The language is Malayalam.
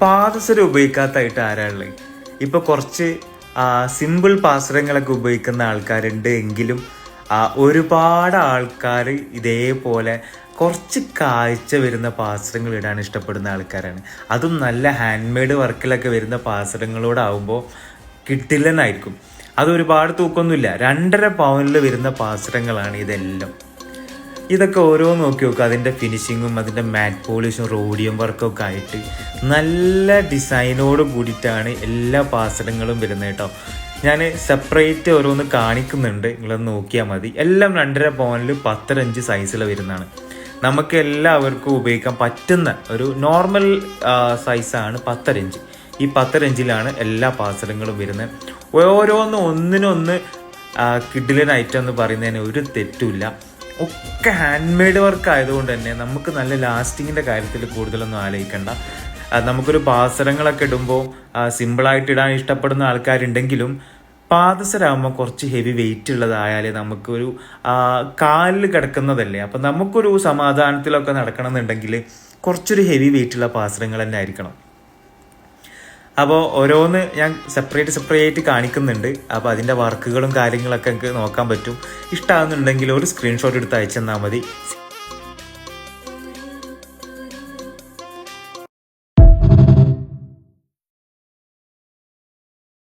പാദസരം ഉപയോഗിക്കാത്തായിട്ട് ആരാളുള്ളത് ഇപ്പൊ കുറച്ച് സിമ്പിൾ പാസരങ്ങളൊക്കെ ഉപയോഗിക്കുന്ന ആൾക്കാരുണ്ട് എങ്കിലും ഒരുപാട് ആൾക്കാർ ഇതേപോലെ കുറച്ച് കാഴ്ച വരുന്ന പാസരങ്ങൾ ഇടാൻ ഇഷ്ടപ്പെടുന്ന ആൾക്കാരാണ്. അതും നല്ല ഹാൻഡ് മെയ്ഡ് വർക്കിലൊക്കെ വരുന്ന പാസരങ്ങളോടാവുമ്പോൾ കിട്ടില്ലെന്നായിരിക്കും. അത് ഒരുപാട് തൂക്കൊന്നുമില്ല രണ്ടര പവനിൽ വരുന്ന പാസരങ്ങളാണ് ഇതെല്ലാം. ഇതൊക്കെ ഓരോ നോക്കി നോക്കുക അതിന്റെ ഫിനിഷിങ്ങും അതിന്റെ മാറ്റ് പോളിഷും റോഡിയം വർക്കും ഒക്കെ ആയിട്ട് നല്ല ഡിസൈനോട് കൂടിയിട്ടാണ് എല്ലാ പാസരങ്ങളും വരുന്നത് കേട്ടോ. ഞാൻ സെപ്പറേറ്റ് ഓരോന്ന് കാണിക്കുന്നുണ്ട്. നിങ്ങളൊന്ന് നോക്കിയാൽ മതി. എല്ലാം രണ്ടര പവനിൽ പത്തരഞ്ച് സൈസിൽ വരുന്നതാണ്. നമുക്ക് എല്ലാവർക്കും ഉപയോഗിക്കാൻ പറ്റുന്ന ഒരു നോർമൽ സൈസാണ് പത്തരഞ്ച് ഈ പത്തരഞ്ചിലാണ് എല്ലാ പാസരങ്ങളും വരുന്നത്. ഓരോന്ന് ഒന്നിനൊന്ന് കിഡിലൻ ഐറ്റം എന്ന് പറയുന്നതിന് ഒരു തെറ്റുമില്ല. ഒക്കെ ഹാൻഡ് മെയ്ഡ് വർക്ക് ആയതുകൊണ്ട് തന്നെ നമുക്ക് നല്ല ലാസ്റ്റിങ്ങിന്റെ കാര്യത്തിൽ കൂടുതലൊന്നും ആലോചിക്കണ്ട. നമുക്കൊരു പാസരങ്ങളൊക്കെ ഇടുമ്പോൾ സിമ്പിളായിട്ട് ഇടാൻ ഇഷ്ടപ്പെടുന്ന ആൾക്കാരുണ്ടെങ്കിലും പാദസരാകുമ്പോൾ കുറച്ച് ഹെവി വെയിറ്റ് ഉള്ളതായാലേ നമുക്കൊരു കാലിൽ കിടക്കുന്നതല്ലേ. അപ്പം നമുക്കൊരു സമാധാനത്തിലൊക്കെ നടക്കണം എന്നുണ്ടെങ്കിൽ കുറച്ചൊരു ഹെവി വെയിറ്റ് ഉള്ള പാസരങ്ങൾ തന്നെ ആയിരിക്കണം. അപ്പോൾ ഓരോന്ന് ഞാൻ സെപ്പറേറ്റ് സെപ്പറേറ്റ് കാണിക്കുന്നുണ്ട്. അപ്പോൾ അതിന്റെ വർക്കുകളും കാര്യങ്ങളൊക്കെ എനിക്ക് നോക്കാൻ പറ്റും. ഇഷ്ടമാകുന്നുണ്ടെങ്കിൽ ഒരു സ്ക്രീൻഷോട്ട് എടുത്ത് അയച്ചു തന്നാൽ മതി.